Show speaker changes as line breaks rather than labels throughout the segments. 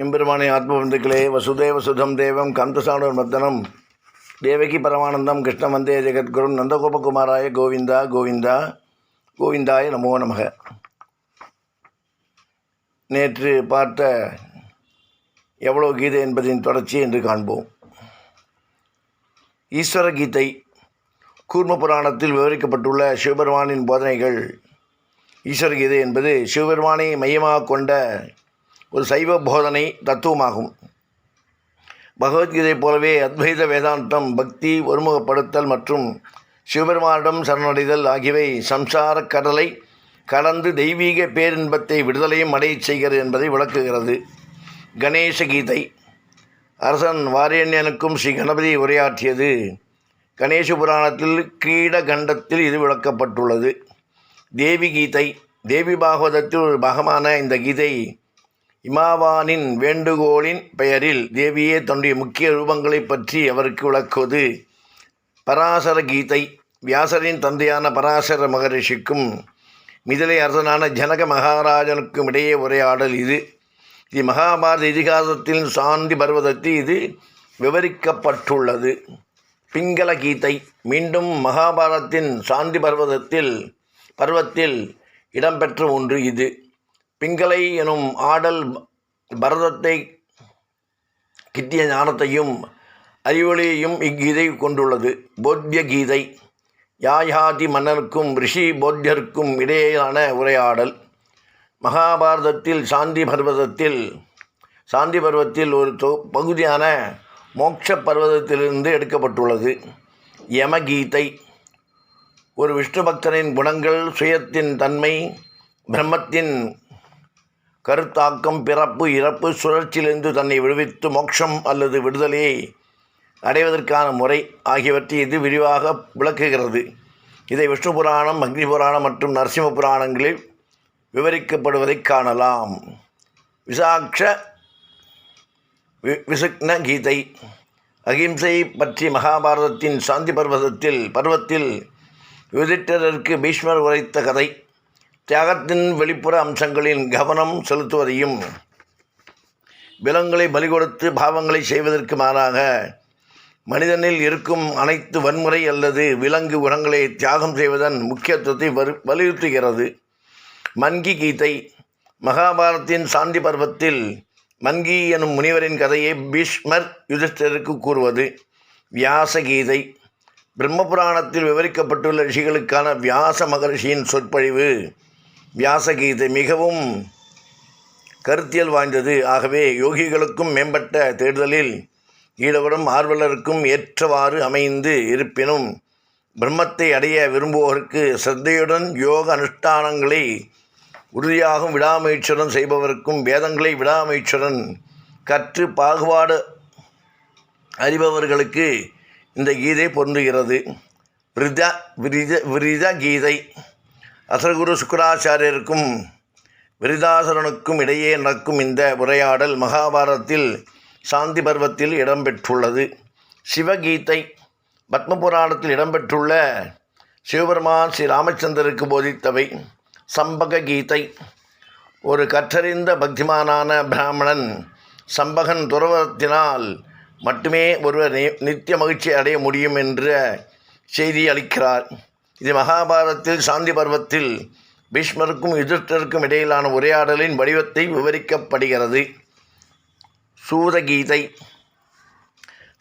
எம்பெருமானை ஆத்மபந்துக்களே வசுதேவ சுதம் தேவம் கந்தசானூர் மத்தனம் தேவகி பரமானந்தம் கிருஷ்ண வந்தே ஜெகத்குரும் நந்தகோபகுமாராய கோவிந்தா கோவிந்தா கோவிந்தாய நமோ நமக. நேற்று பார்த்த எவ்வளோ கீதை என்பதின் தொடர்ச்சி என்று காண்போம். ஈஸ்வர கீதை கூர்ம புராணத்தில் விவரிக்கப்பட்டுள்ள சிவபெருமானின் போதனைகள் ஈஸ்வர கீதை என்பது சிவபெருமானை மையமாக கொண்ட ஒரு சைவ போதனை தத்துவமாகும். பகவத்கீதை போலவே அத்வைத வேதாந்தம் பக்தி ஒருமுகப்படுத்தல் மற்றும் சிவபெருமானிடம் சரணடைதல் ஆகியவை சம்சார கடலை கடந்து தெய்வீக பேரின்பத்தை விடுதலையும் அடையச் செய்கிறது என்பதை விளக்குகிறது. கணேச கீதை அரசன் வாரியண்யனுக்கும் ஸ்ரீ கணபதி உரையாற்றியது கணேச புராணத்தில் கிரீட கண்டத்தில் இது விளக்கப்பட்டுள்ளது. தேவி கீதை. தேவி பாகவதத்தில் ஒரு பாகமான இந்த கீதை இமாவானின் வேண்டுகோளின் பெயரில் தேவியே தன்னுடைய முக்கிய ரூபங்களை பற்றி அவருக்கு விளக்குவது. பராசர கீதை. வியாசரின் தந்தையான பராசர மகரிஷிக்கும் மிதிலை அரசனான ஜனக மகாராஜனுக்கும் இடையே உரையாடல் இது. இது மகாபாரத இதிகாசத்தின் சாந்தி பர்வதத்தில் இது விவரிக்கப்பட்டுள்ளது. பிங்கள கீதை. மீண்டும் மகாபாரதத்தின் சாந்தி பர்வதத்தில் பருவத்தில் இடம்பெற்ற ஒன்று இது. பிங்களை எனும் ஆடல் பரதத்தை கிட்டிய ஞானத்தையும் அறிவொளியையும் இக்கீதை கொண்டுள்ளது. போத்திய கீதை யாயாதி மன்னருக்கும் ரிஷி போத்தியருக்கும் இடையேயான உரையாடல். மகாபாரதத்தில் சாந்தி பர்வதத்தில் சாந்தி பர்வத்தில் ஒரு தொ பகுதியான மோட்ச பர்வதத்திலிருந்து எடுக்கப்பட்டுள்ளது. யமகீதை ஒரு விஷ்ணு பக்தரின் குணங்கள் சுயத்தின் தன்மை பிரம்மத்தின் கருத்தாக்கம் பிறப்பு இறப்பு சுழற்சியிலிருந்து தன்னை விடுவித்து மோட்சம் அல்லது விடுதலையை அடைவதற்கான முறை ஆகியவற்றை இது விரிவாக விளக்குகிறது. இதை விஷ்ணு புராணம் அக்னி புராணம் மற்றும் நரசிம்ம புராணங்களில் விவரிக்கப்படுவதை காணலாம். விசாக்ஷ வி விசுக்ன கீதை. அகிம்சை பற்றி மகாபாரதத்தின் சாந்தி பர்வதத்தில் பருவத்தில் யுதிஷ்டருக்கு பீஷ்மர் உரைத்த கதை. தியாகத்தின் வெளிப்புற அம்சங்களில் கவனம் செலுத்துவதையும் விலங்குகளை பலி கொடுத்து பாவங்களை செய்வதற்கு மாறாக மனிதனில் இருக்கும் அனைத்து வன்முறை அல்லது விலங்கு குணங்களை தியாகம் செய்வதன் முக்கியத்துவத்தை வரு வலியுறுத்துகிறது. மன்கி கீதை மகாபாரத்தின் சாந்தி பர்வத்தில் மன்கி எனும் முனிவரின் கதையை பீஷ்மர் யுதிஷ்டருக்கு கூறுவது. வியாச கீதை பிரம்மபுராணத்தில் விவரிக்கப்பட்டுள்ள ரிஷிகளுக்கான வியாச மகரிஷியின் சொற்பொழிவு. வியாசகீதை மிகவும் கருத்தியல் வாய்ந்தது. ஆகவே யோகிகளுக்கும் மேம்பட்ட தேடுதலில் ஈடுபடும் ஆர்வலருக்கும் ஏற்றவாறு அமைந்து இருப்பினும் பிரம்மத்தை அடைய விரும்புவோருக்கு சிரத்தையுடன் யோக அனுஷ்டானங்களை உறுதியாகவும் விடாமுயற்சியுடன் செய்பவருக்கும் வேதங்களை விடாமுயற்சியுடன் கற்று பாகுபாடு அறிபவர்களுக்கு இந்த கீதை பொருந்துகிறது. விரித விரித விரித கீதை. அசரகுரு சுக்கராச்சாரியருக்கும் விரிதாசரனுக்கும் இடையே நடக்கும் இந்த உரையாடல் மகாபாரதத்தில் சாந்தி பர்வத்தில் இடம்பெற்றுள்ளது. சிவகீதை பத்மபுராணத்தில் இடம்பெற்றுள்ள சிவபெருமான் ஸ்ரீ ராமச்சந்திரருக்கு போதித்தவை. சம்பக கீதை ஒரு கற்றறிந்த பக்திமானான பிராமணன் சம்பகன் துறவத்தினால் மட்டுமே ஒருவர் நித்திய மகிழ்ச்சி அடைய முடியும் என்ற செய்தி அளிக்கிறார். இது மகாபாரதத்தில் சாந்தி பர்வத்தில் பீஷ்மருக்கும் யுதிஷ்டருக்கும் இடையிலான உரையாடலின் வடிவத்தை விவரிக்கப்படுகிறது. சூதகீதை.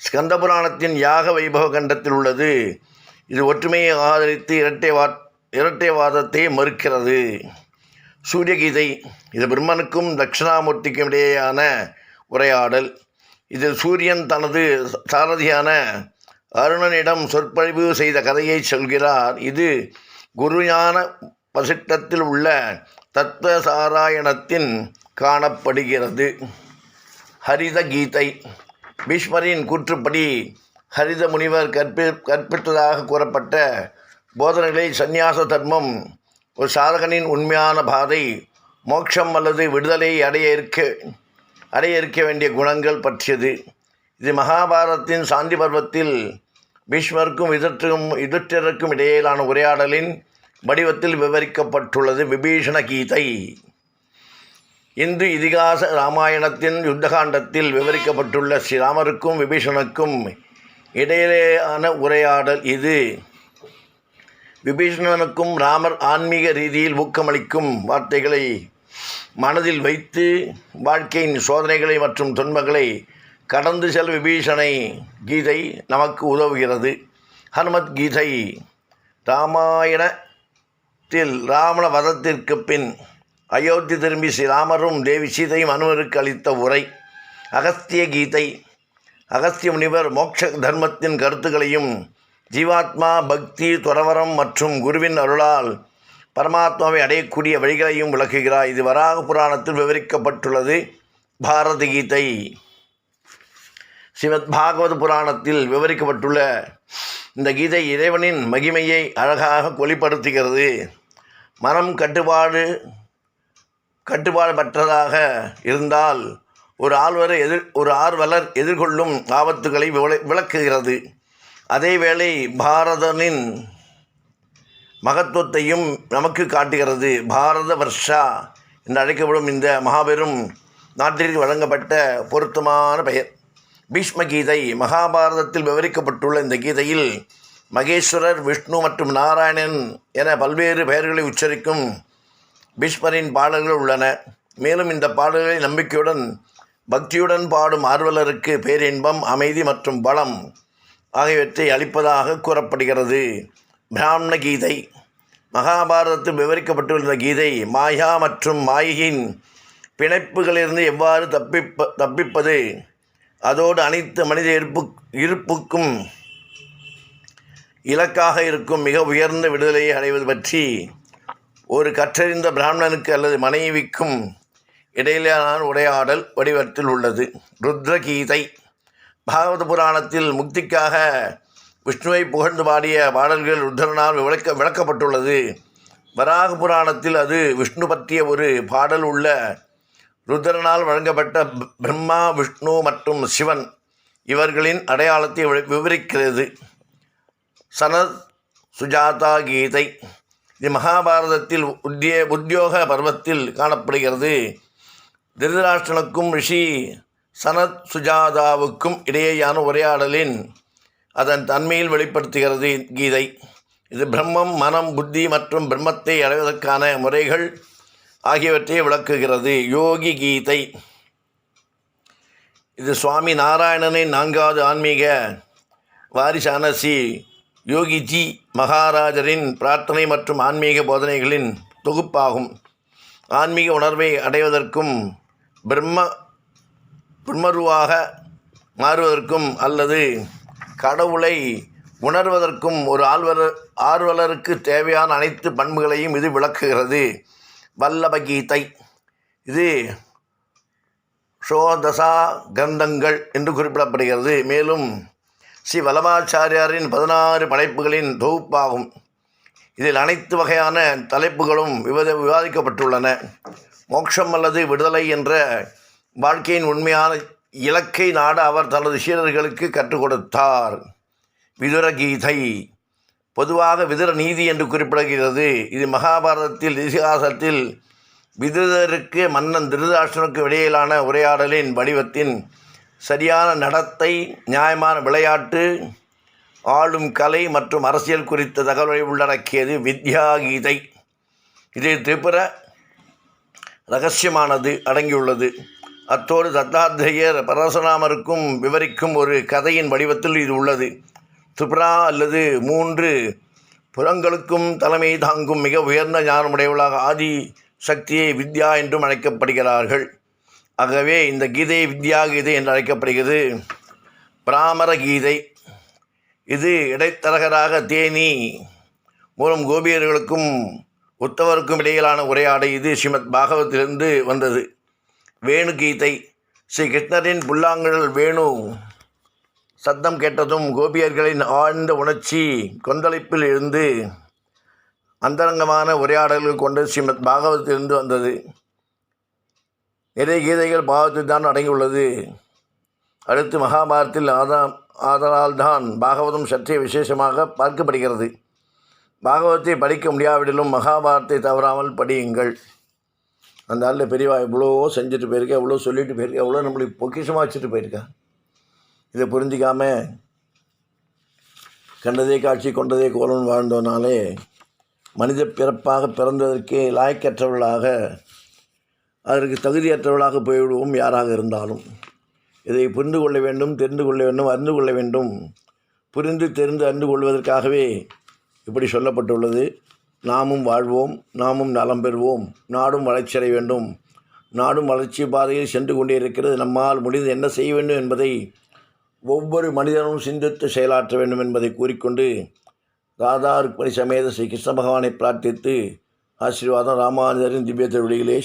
ஸ்கந்தபுராணத்தின் யாக வைபவ கண்டத்தில் உள்ளது. இது ஒற்றுமையை ஆதரித்து இரட்டைவா இரட்டைவாதத்தை மறுக்கிறது. சூரியகீதை. இது பிரம்மனுக்கும் தட்சிணாமூர்த்திக்கும் இடையேயான உரையாடல். இதில் சூரியன் தனது சாரதியான அருணனிடம் சொற்பொழிவு செய்த கதையை சொல்கிறார். இது குருஞான வசிட்டத்தில் உள்ள தத்துவ சாராயணத்தின் காணப்படுகிறது. ஹரித கீதை பீஷ்மரின் கூற்றுப்படி ஹரித முனிவர் கற்பி கற்பித்ததாக கூறப்பட்ட போதனைகளை சந்நியாச தர்மம் ஒரு சாதகனின் உண்மையான பாதை மோட்சம் அல்லது விடுதலை அடைய இருக்க அடைய இருக்க வேண்டிய குணங்கள் பற்றியது. இது மகாபாரதத்தின் சாந்தி பர்வத்தில் பீஷ்மருக்கும் இதற்கும் இதற்றருக்கும் இடையிலான உரையாடலின் வடிவத்தில் விவரிக்கப்பட்டுள்ளது விபீஷண கீதை. இந்து இதிகாச ராமாயணத்தின் யுத்தகாண்டத்தில் விவரிக்கப்பட்டுள்ள ஸ்ரீராமருக்கும் விபீஷணுக்கும் இடையிலேயான உரையாடல் இது. விபீஷணனுக்கும் ராமர் ஆன்மீக ரீதியில் ஊக்கமளிக்கும் வார்த்தைகளை மனதில் வைத்து வாழ்க்கையின் சோதனைகளை மற்றும் துன்பங்களை கடந்து செல் விபீஷணை கீதை நமக்கு உதவுகிறது. ஹனுமத் கீதை ராமாயணத்தில் ராவண வதத்திற்கு பின் அயோத்தி திரும்பி ஸ்ரீராமரும் தேவி சீதையும் அனுமருக்கு அளித்த உரை. அகஸ்திய கீதை. அகஸ்திய முனிவர் மோட்ச தர்மத்தின் கருத்துக்களையும் ஜீவாத்மா பக்தி துறவரம் மற்றும் குருவின் அருளால் பரமாத்மாவை அடையக்கூடிய வழிகளையும் விளக்குகிறார். இது வராக புராணத்தில் விவரிக்கப்பட்டுள்ளது. பாரத கீதை. ஸ்ரீமத் பாகவத புராணத்தில் விவரிக்கப்பட்டுள்ள இந்த கீதை இறைவனின் மகிமையை அழகாக கொளிப்படுத்துகிறது மனம் கட்டுப்பாடு கட்டுப்பாடுபற்றதாக இருந்தால் ஒரு ஆழ்வரை எதிர் ஒரு ஆர்வலர் எதிர்கொள்ளும் ஆபத்துகளை விள- விளக்குகிறது. அதேவேளை பாரதனின் மகத்துவத்தையும் நமக்கு காட்டுகிறது. பாரத வர்ஷா என்று அழைக்கப்படும் இந்த மாபெரும் நாட்டிற்கு வழங்கப்பட்ட பொருத்தமான பெயர். பீஷ்ம கீதை மகாபாரதத்தில் விவரிக்கப்பட்டுள்ள இந்த கீதையில் மகேஸ்வரர் விஷ்ணு மற்றும் நாராயணன் என பல்வேறு பெயர்களை உச்சரிக்கும் பீஷ்மரின் பாடல்கள் உள்ளன. மேலும் இந்த பாடல்களை நம்பிக்கையுடன் பக்தியுடன் பாடும் ஆர்வலருக்கு பேரின்பம் அமைதி மற்றும் பலம் ஆகியவற்றை அளிப்பதாக கூறப்படுகிறது. பிராமண கீதை. மகாபாரதத்தில் விவரிக்கப்பட்டுள்ள இந்த கீதை மாயா மற்றும் மாயையின் பிணைப்புகளிலிருந்து எவ்வாறு தப்பிப்ப தப்பிப்பது? அதோடு அனைத்து மனித இருப்பு இருப்புக்கும் இலக்காக இருக்கும் மிக உயர்ந்த விடுதலையை அடைவது பற்றி ஒரு கற்றறிந்த பிராமணனுக்கு அல்லது மனைவிக்கும் இடையிலான உரையாடல் வடிவத்தில் உள்ளது. ருத்ரகீதை பாகவத புராணத்தில் முக்திக்காக விஷ்ணுவை புகழ்ந்து பாடிய பாடல்கள் ருத்ரனால் விளக்க விளக்கப்பட்டுள்ளது. வராக புராணத்தில் அது விஷ்ணு பற்றிய ஒரு பாடல் உள்ள ருத்ரனால் வழங்கப்பட்ட பிரம்மா விஷ்ணு மற்றும் சிவன் இவர்களின் அடையாளத்தை வி- விவரிக்கிறது. சனத் சுஜாதா கீதை. இது மகாபாரதத்தில் உத்திய உத்தியோக பர்வத்தில் காணப்படுகிறது. திருதராஷ்டனுக்கும் ரிஷி சனத் சுஜாதாவுக்கும் இடையேயான உரையாடலின் அதன் தன்மையில் வெளிப்படுத்துகிறது கீதை. இது பிரம்மம் மனம் புத்தி மற்றும் பிரம்மத்தை அடைவதற்கான முறைகள் ஆகியவற்றை விளக்குகிறது. யோகி கீதை. இது சுவாமி நாராயணனின் நான்காவது ஆன்மீக வாரிசான ஸ்ரீ யோகிஜி மகாராஜரின் பிரார்த்தனை மற்றும் ஆன்மீக போதனைகளின் தொகுப்பாகும். ஆன்மீக உணர்வை அடைவதற்கும் பிரம்ம பிரம்மருவாக மாறுவதற்கும் அல்லது கடவுளை உணர்வதற்கும் ஒரு ஆழ்வலர் ஆர்வலருக்கு தேவையான அனைத்து பண்புகளையும் இது விளக்குகிறது. வல்லப கீதை இது ஷோதசா கிரந்தங்கள் என்று குறிப்பிடப்படுகிறது. மேலும் ஸ்ரீ வல்லபாச்சாரியாரின் பதினாறு படைப்புகளின் தொகுப்பாகும். இதில் அனைத்து வகையான தலைப்புகளும் விவாத விவாதிக்கப்பட்டுள்ளன. மோட்சம் அல்லது விடுதலை என்ற வாழ்க்கையின் உண்மையான இலக்கை நாட அவர் தனது சீடர்களுக்கு கற்றுக் கொடுத்தார். விதுரகீதை. பொதுவாக விதுர நீதி என்று குறிப்பிடுகிறது. இது மகாபாரதத்தில் இதிகாசத்தில் விதுரருக்கு மன்னன் திருதாஷ்டனுக்கு இடையிலான உரையாடலின் வடிவத்தின் சரியான நடத்தை நியாயமான விளையாட்டு ஆளும் கலை மற்றும் அரசியல் குறித்த தகவலை உள்ளடக்கியது வித்யா கீதை. இது திரிபுர ரகசியமானது அடங்கியுள்ளது. அத்தோடு தத்தாத்திரேயர் பரசுராமருக்கும் விவரிக்கும் ஒரு கதையின் வடிவத்தில் இது உள்ளது. திரிபுரா அல்லது மூன்று புறங்களுக்கும் தலைமை தாங்கும் மிக உயர்ந்த ஞானமுடையவளாக ஆதி சக்தியை வித்யா என்றும் அழைக்கப்படுகிறார்கள். ஆகவே இந்த கீதை வித்யா கீதை என்று அழைக்கப்படுகிறது. பிராமர கீதை. இது இடைத்தரகராக தேனி மூலம் கோபியர்களுக்கும் உத்தவருக்கும் இடையிலான உரையாடை இது ஸ்ரீமத் பாகவத்திலிருந்து வந்தது. வேணு கீதை. ஸ்ரீ கிருஷ்ணரின் புல்லாங்குழல் வேணு சத்தம் கேட்டதும் கோபியர்களின் ஆழ்ந்த உணர்ச்சி கொந்தளிப்பில் இருந்து அந்தரங்கமான உரையாடல்கள் கொண்டு ஸ்ரீமத் பாகவத்திலிருந்து வந்தது. நிறைய கீதைகள் பாகவத்தில் தான் அடங்கியுள்ளது. அடுத்து மகாபாரத்தில் ஆதா ஆதலால் தான் பாகவதம் சற்றே விசேஷமாக பார்க்கப்படுகிறது. பாகவத்தை படிக்க முடியாவிடலும் மகாபாரத்தை தவறாமல் படியுங்கள். அந்த ஆளில் பெரியவா எவ்வளவோ செஞ்சுட்டு போயிருக்கா எவ்வளோ சொல்லிட்டு போயிருக்கா எவ்வளோ நம்மளுக்கு பொக்கிஷமாக வச்சுட்டு போயிருக்கா. இதை புரிஞ்சிக்காமல் கண்டதே காட்சி கொண்டதே கோலன் வாழ்ந்தோனாலே மனித பிறப்பாக பிறந்ததற்கே லாய்க்கற்றவர்களாக அதற்கு தகுதியற்றவர்களாக போய்விடுவோம் யாராக இருந்தாலும். இதை புரிந்து கொள்ள வேண்டும் தெரிந்து கொள்ள வேண்டும் அறிந்து கொள்ள வேண்டும். புரிந்து தெரிந்து அறிந்து கொள்வதற்காகவே இப்படி சொல்லப்பட்டுள்ளது. நாமும் வாழ்வோம் நாமும் நலம் பெறுவோம். நாடும் வளர்ச்சியடைய வேண்டும். நாடும் வளர்ச்சி பாதையில் சென்று கொண்டே இருக்கிறது. நம்மால் முடிந்து என்ன செய்ய வேண்டும் என்பதை ஒவ்வொரு மனிதனும் சிந்தித்து செயலாற்ற வேண்டும் என்பதை கூறிக்கொண்டு ராதா ருக்மணி சமேத ஸ்ரீ கிருஷ்ண பகவானை பிரார்த்தித்து ஆசீர்வாதம் ராமானுஜரின் திவ்ய திருவடிகளே